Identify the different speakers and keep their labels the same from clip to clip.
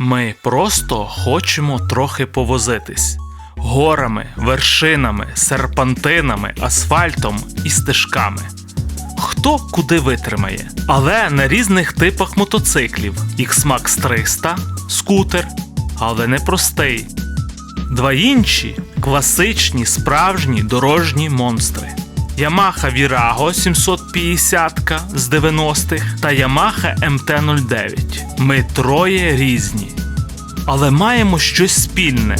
Speaker 1: Ми просто хочемо трохи повозитись горами, вершинами, серпантинами, асфальтом і стежками. Хто куди витримає, але на різних типах мотоциклів: X-Max 300, скутер, але не простий. Два інші класичні справжні дорожні монстри. Yamaha Virago 750 з 90-х та Yamaha MT-09. Ми троє різні. Але маємо щось спільне.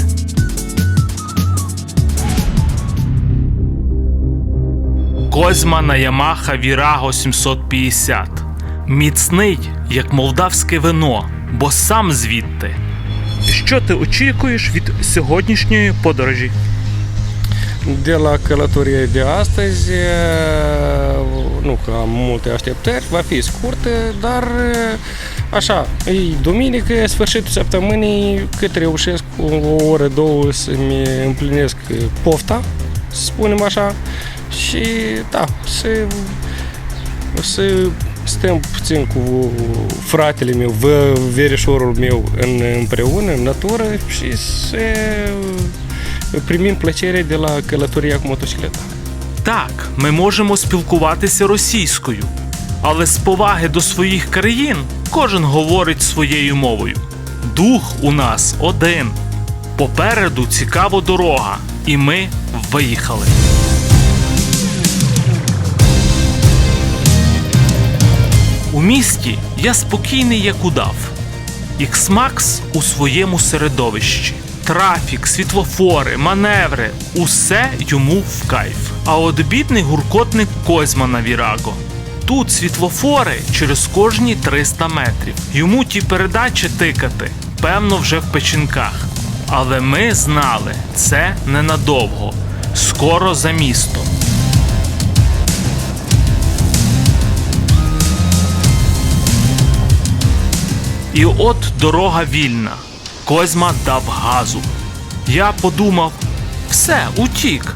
Speaker 1: Козьма на Yamaha Virago 750. Міцний, як молдавське вино, бо сам звідти. Що ти очікуєш від сьогоднішньої подорожі?
Speaker 2: De la călătorie de astăzi, eh, nu că am multe așteptări, va fi scurtă, dar eh, așa, e duminică, e sfârșitul săptămânii, cât reușesc cu o oră, două să-mi împlinesc eh, pofta, să spunem așa, și da, să, să stăm puțin cu fratele meu, vă, verișorul meu în, împreună, în natură și să primim plăcere de la călătoria cu.
Speaker 1: Так, ми можемо спілкуватися російською, але з поваги до своїх країн кожен говорить своєю мовою. Дух у нас один. Попереду цікава дорога, і ми виїхали. У місті я спокійний, як удав. Іксмакс у своєму середовищі. Трафік, світлофори, маневри усе йому в кайф. А от бідний гуркотник Козьма на Віраго. Тут світлофори через кожні 300 метрів. Йому ті передачі тикати, певно, вже в печінках. Але ми знали, це ненадовго. Скоро за містом. І от дорога вільна. Козьма дав газу. Я подумав, все, утік.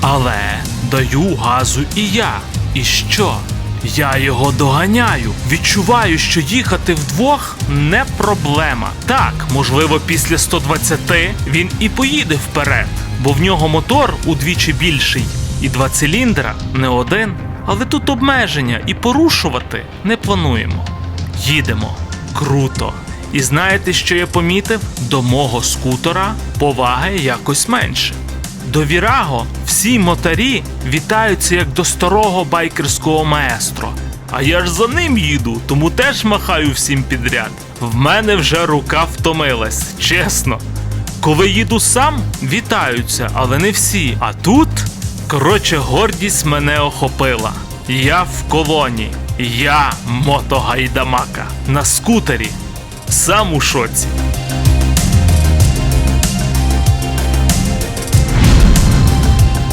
Speaker 1: Але даю газу і я. І що? Я його доганяю. Відчуваю, що їхати вдвох не проблема. Так, можливо, після 120 він і поїде вперед, бо в нього мотор удвічі більший, і два циліндра не один. Але тут обмеження і порушувати не плануємо. Їдемо. Круто. І знаєте, що я помітив? До мого скутера поваги якось менше. До Віраго всі мотарі вітаються як до старого байкерського маестро. А я ж за ним їду, тому теж махаю всім підряд. В мене вже рука втомилась, чесно. Коли їду сам, вітаються, але не всі. А тут, коротше, гордість мене охопила. Я в колоні. Я мотогайдамака на скутері. Сам у шоці.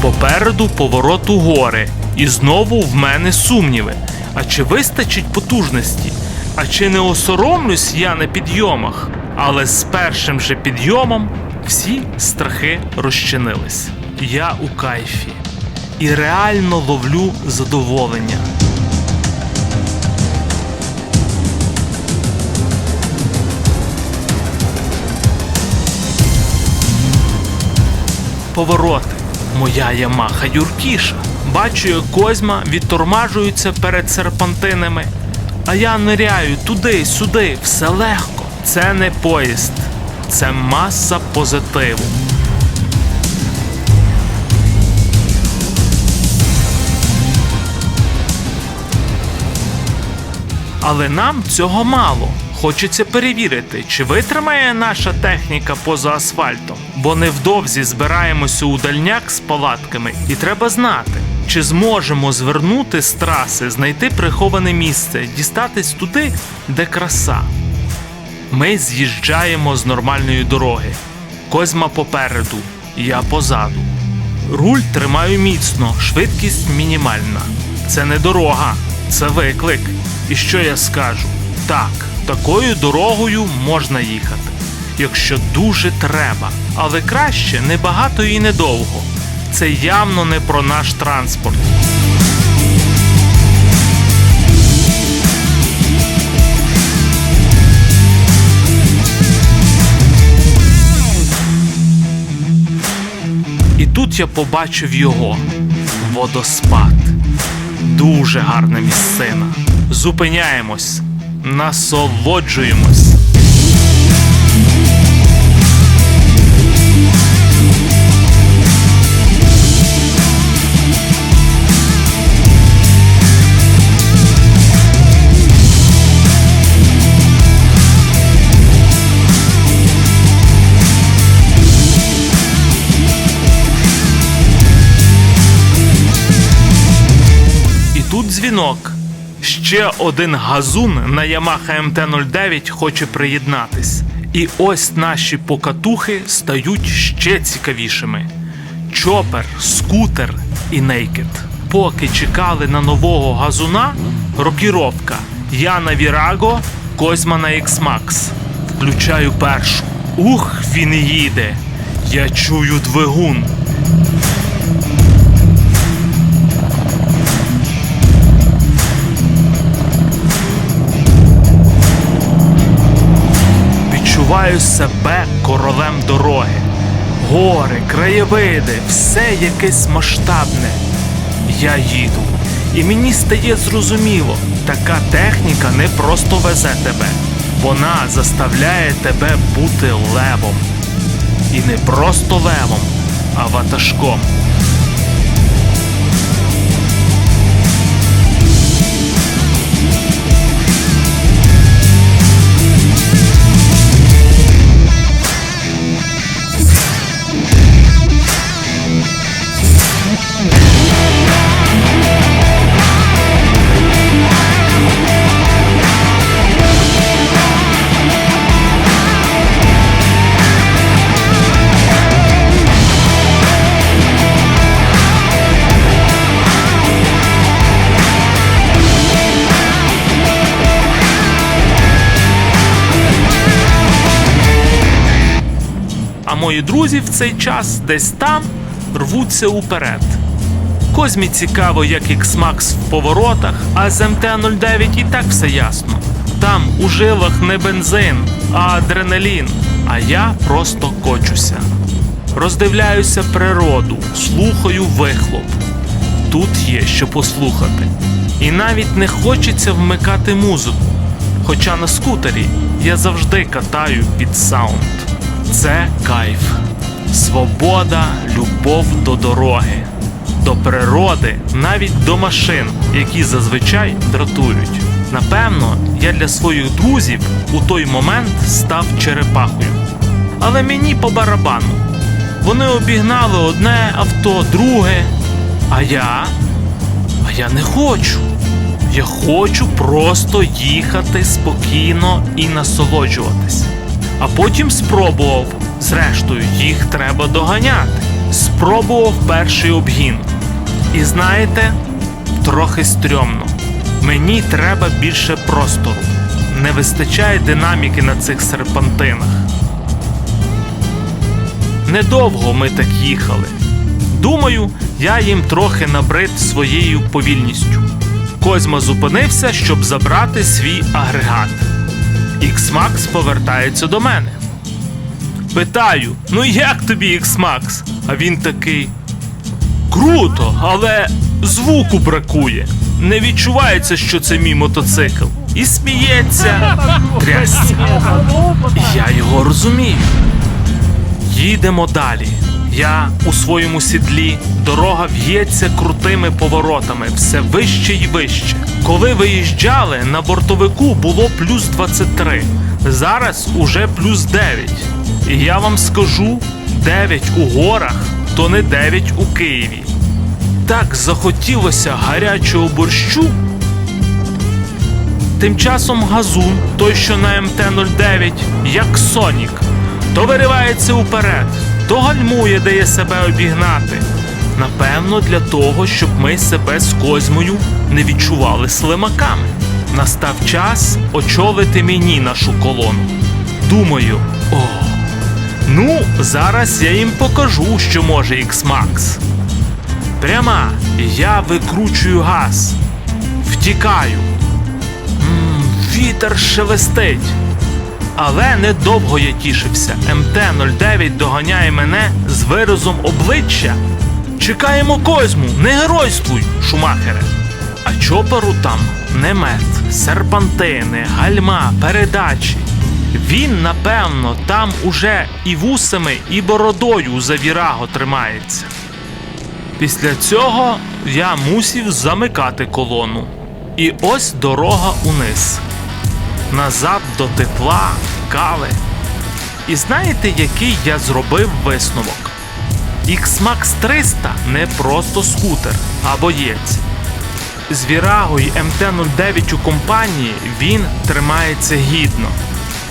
Speaker 1: Попереду поворот у гори. І знову в мене сумніви. А чи вистачить потужності? А чи не осоромлюсь я на підйомах? Але з першим же підйомом всі страхи розчинились. Я у кайфі і реально ловлю задоволення. Повороти. Моя Ямаха юркіша. Бачу, як Козьма відтормажується перед серпантинами. А я ниряю туди, сюди, все легко. Це не поїзд, це маса позитиву. Але нам цього мало. Хочеться перевірити, чи витримає наша техніка поза асфальтом, бо невдовзі збираємося у дальняк з палатками, і треба знати, чи зможемо звернути з траси, знайти приховане місце, дістатись туди, де краса. Ми з'їжджаємо з нормальної дороги. Козьма попереду, я позаду. Руль тримаю міцно, швидкість мінімальна. Це не дорога, це виклик. І що я скажу? Так, Такою дорогою можна їхати, якщо дуже треба, але краще небагато і недовго. Це явно не про наш транспорт. І тут я побачив його водоспад. Дуже гарна місцина. Зупиняємось насолоджуємось. Ще один газун на Yamaha MT-09 хоче приєднатись. І ось наші покатухи стають ще цікавішими. Чопер, скутер і нейкед. Поки чекали на нового газуна, рокіровка. Я на Віраго, Козьма на X-Max. Включаю першу. Ух, він їде. Я чую двигун. Відчуваю себе королем дороги. Гори, краєвиди, все якесь масштабне. Я їду. І мені стає зрозуміло, така техніка не просто везе тебе. Вона заставляє тебе бути левом. І не просто левом, а ватажком. Мої друзі в цей час десь там рвуться уперед. Козмі цікаво, як X-Max в поворотах, а з МТ-09 і так все ясно. Там у жилах не бензин, а адреналін, а я просто кочуся. Роздивляюся природу, слухаю вихлоп. Тут є що послухати. І навіть не хочеться вмикати музику. Хоча на скутері я завжди катаю під саунд. Це кайф, свобода, любов до дороги, до природи, навіть до машин, які зазвичай дратують. Напевно, я для своїх друзів у той момент став черепахою. Але мені по барабану. Вони обігнали одне авто, друге. А я. А я не хочу. Я хочу просто їхати спокійно і насолоджуватись. А потім спробував. Зрештою, їх треба доганяти. Спробував перший обгін. І знаєте, трохи стрьомно. Мені треба більше простору. Не вистачає динаміки на цих серпантинах. Недовго ми так їхали. Думаю, я їм трохи набрид своєю повільністю. Козьма зупинився, щоб забрати свій агрегат. X-Max повертається до мене. Питаю: ну як тобі X-Max? А він такий. Круто, але звуку бракує. Не відчувається, що це мій мотоцикл. І сміється. Трясся. Я його розумію. Їдемо далі. Я у своєму сідлі, дорога в'ється крутими поворотами, все вище і вище. Коли виїжджали, на бортовику було плюс 23, зараз уже плюс 9. І я вам скажу: 9 у горах то не 9 у Києві. Так захотілося гарячого борщу. Тим часом газун, той, що на МТ-09, як Сонік, то виривається уперед, то гальмує, дає себе обігнати. Напевно, для того, щоб ми себе з Козьмою не відчували слимаками. Настав час очолити мені нашу колону. Думаю, о, ну, зараз я їм покажу, що може X-Max. Пряма, я викручую газ, втікаю. М, Вітер шелестить. Але недовго я тішився. МТ-09 доганяє мене з виразом обличчя, Чекаємо Козьму, не геройствуй, Шумахере. А чоперу там немет, серпантини, гальма, передачі. Він, напевно, там уже і вусами, і бородою за віраго тримається. Після цього я мусів замикати колону. І ось дорога униз. Назад до тепла, кави. І знаєте, який я зробив висновок? X-Max 300 не просто скутер, а боєць. З Вірагою МТ-09 у компанії він тримається гідно.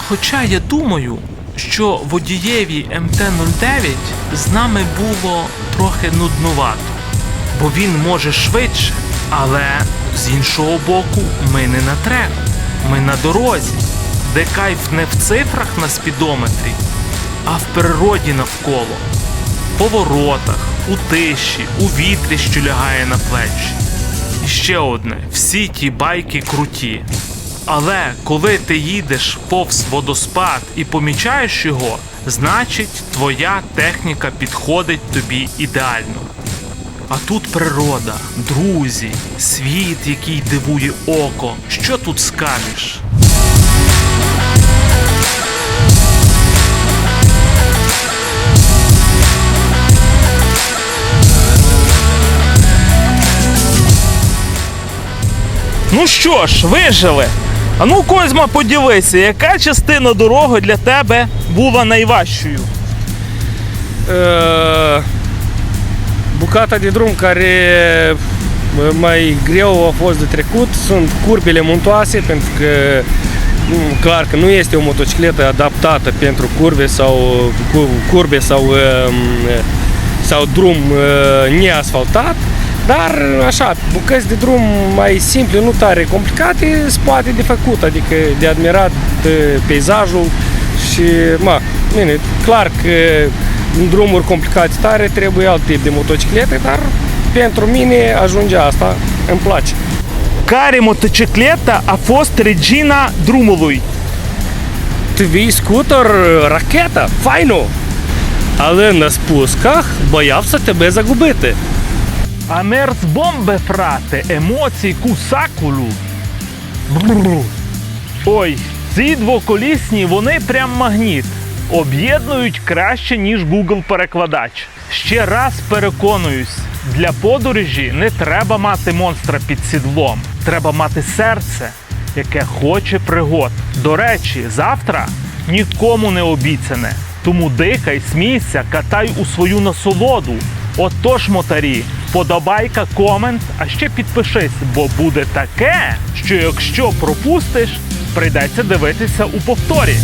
Speaker 1: Хоча я думаю, що водієві МТ-09 з нами було трохи нуднувато, бо він може швидше, але з іншого боку, ми не на треку, ми на дорозі, де кайф не в цифрах на спідометрі, а в природі навколо, поворотах, у тиші, у вітрі, що лягає на плечі. І ще одне: всі ті байки круті. Але коли ти їдеш повз водоспад і помічаєш його, значить твоя техніка підходить тобі ідеально. А тут природа, друзі, світ, який дивує око. Що тут скажеш?
Speaker 3: Ну що ж, вижили. А ну, Козьма, поділися, яка частина дороги для тебе була найважчою?
Speaker 2: Uh, bucata de drum care uh, mai greu a fost de trecut. Sunt curbele muntoase pentru că mm, clar că nu este o motocicletă adaptată pentru curbe sau cu- curbe sau um, sau drum uh, neasfaltat. Dar așa, bucăți de drum mai simple, nu tare complicate, se poate de făcut, adică de admirat uh, peisajul și, mă, bine, clar că în drumuri complicate tare trebuie alt tip de motociclete, dar pentru mine ajunge asta, îmi place.
Speaker 3: Care motocicleta a fost regina drumului?
Speaker 2: Твій скутер ракета, файно! Але на спусках боявся тебе загубити.
Speaker 3: A mers bombe, frate, емоцій кусакулу. Бррр. Ой, ці двоколісні, вони прям магніт. Об'єднують краще, ніж Google перекладач. Ще раз переконуюсь, для подорожі не треба мати монстра під сідлом. Треба мати серце, яке хоче пригод. До речі, завтра нікому не обіцяне. Тому дихай, смійся, катай у свою насолоду. Отож, мотарі, подобайка, комент, а ще підпишись, бо буде таке, що якщо пропустиш, прийдеться дивитися у повторі.